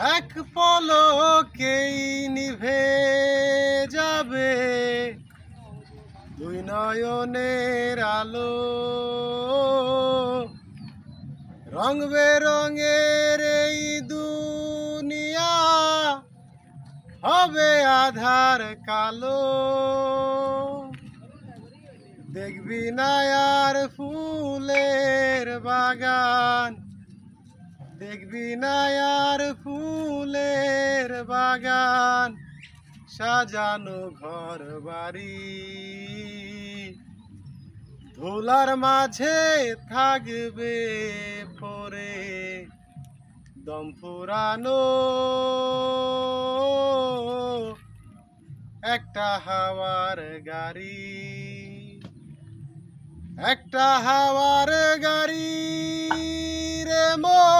এক পলকেই নিভে যাবে। দুই নয়নের আলো। রং বেরঙের এই দুনিয়া হবে আধার কালো। দেখবি না আর ফুলের বাগান। দেখবি না আর ফুলের বাগান, সাজানো ঘর বাড়ি। ধুলার মাঝে থাকবে পরে দম ফুরানো। একটা হাওয়ার গাড়ি, একটা হাওয়ার গাড়ি রে মন